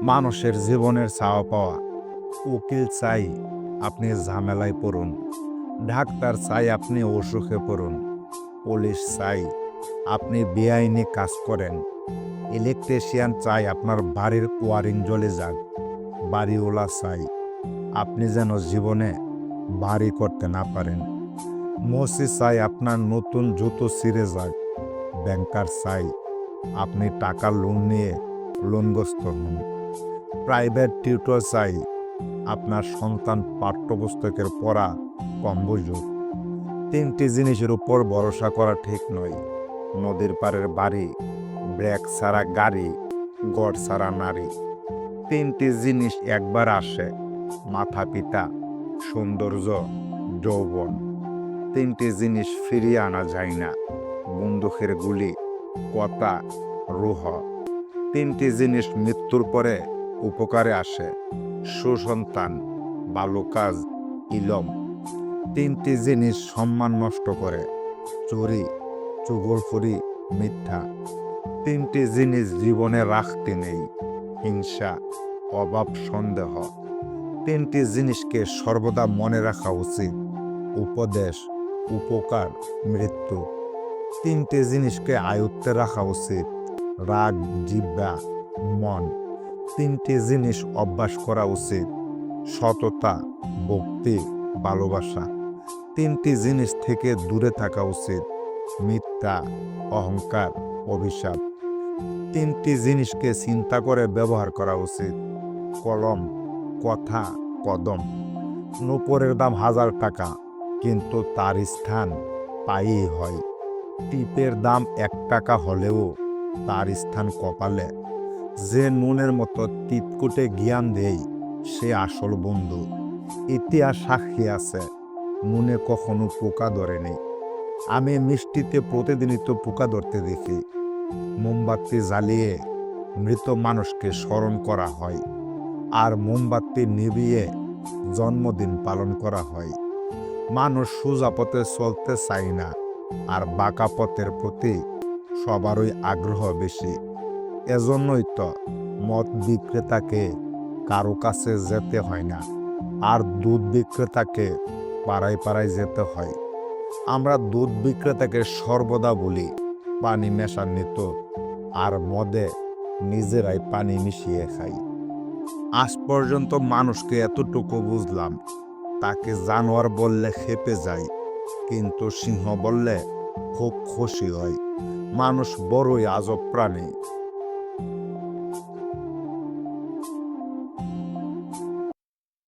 মানুষের জীবনের চাওয়া পাওয়া। উকিল চাই আপনি ঝামেলায় পড়ুন। ডাক্তার চাই আপনি অসুখে পড়ুন। পুলিশ চাই আপনি বেআইনি কাজ করেন। ইলেকট্রিশিয়ান চাই আপনার বাড়ির ওয়ারিং জ্বলে যাক। বাড়িওয়ালা চাই আপনি যেন জীবনে বাড়ি করতে না পারেন। মসি চাই আপনার নতুন জুতো ছিঁড়ে যাক। ব্যাংকার চাই আপনি টাকা লোন নিয়ে লোনগ্রস্ত হন। প্রাইভেট টিউটর চাই। আপনার সন্তান পাঠ্যপুস্তকের পড়া কম বুঝুক। তিনটি জিনিসের উপর ভরসা করা ঠিক নয়। নদীর পাড়ের বাড়ি, ব্রেক ছাড়া গাড়ি, গড় ছাড়া নারী। তিনটি জিনিস একবার আসে, মাথা পিতা, সৌন্দর্য, যৌবন। তিনটি জিনিস ফিরিয়ে আনা যায় না, বন্দুকের গুলি, কথা, রুহ। তিনটি জিনিস মৃত্যুর পরে উপকারে আসে। সুসন্তান ভালো কাজ ইলম, তিনটি জিনিস সম্মান নষ্ট করে। চুরি চুগলফুরি মিথ্যা। তিনটি জিনিস জীবনে রাখতে নেই, হিংসা, অভাব, সন্দেহ। তিনটি জিনিসকে সর্বদা মনে রাখা উচিত, উপদেশ, উপকার, মৃত্যু। তিনটি জিনিসকে আয়ত্তে রাখা উচিত, রাগ জিব্বা মন। তিনটি জিনিস অভ্যাস করা উচিত। সততা, ভক্তি, ভালোবাসা। তিনটি জিনিস থেকে দূরে থাকা উচিত। মিথ্যা, অহংকার, অভিশাপ। তিনটি জিনিসকে চিন্তা করে ব্যবহার করা উচিত। কলম, কথা, কদম। নূপুরের দাম হাজার টাকা, কিন্তু তার স্থান পাই হয়। টিপের দাম এক টাকা হলেও তার স্থান কপালে যে নুনের মতো তিতকুটে জ্ঞান দেই, সে আসল বন্ধু। ইতিহাস সাক্ষী আছে, নুনে কখনো পোকা ধরেনি আমি মিষ্টিতে প্রতিদিনই তো পোকা ধরতে দেখি। মোমবাতি জ্বালিয়ে মৃত মানুষকে স্মরণ করা হয় আর মোমবাতি নিভিয়ে জন্মদিন পালন করা হয়। মানুষ সোজা পথে চলতে চায় না আর বাঁকা পথের প্রতি সবারই আগ্রহ বেশি। এজন্যই তো মদ বিক্রেতাকে কারও কাছে যেতে হয় না, আর দুধ বিক্রেতাকে পাড়ায় পাড়ায় যেতে হয়। আমরা দুধ বিক্রেতাকে সর্বদা বলি, পানি মেশান্বিত আর মদে নিজেরাই পানি মিশিয়ে খাই। আজ পর্যন্ত মানুষকে এতটুকু বুঝলাম, তাকে জানোয়ার বললে খেপে যায়, কিন্তু সিংহ বললে খুব খুশি হয়। মানুষ বড়ই আজব প্রাণী।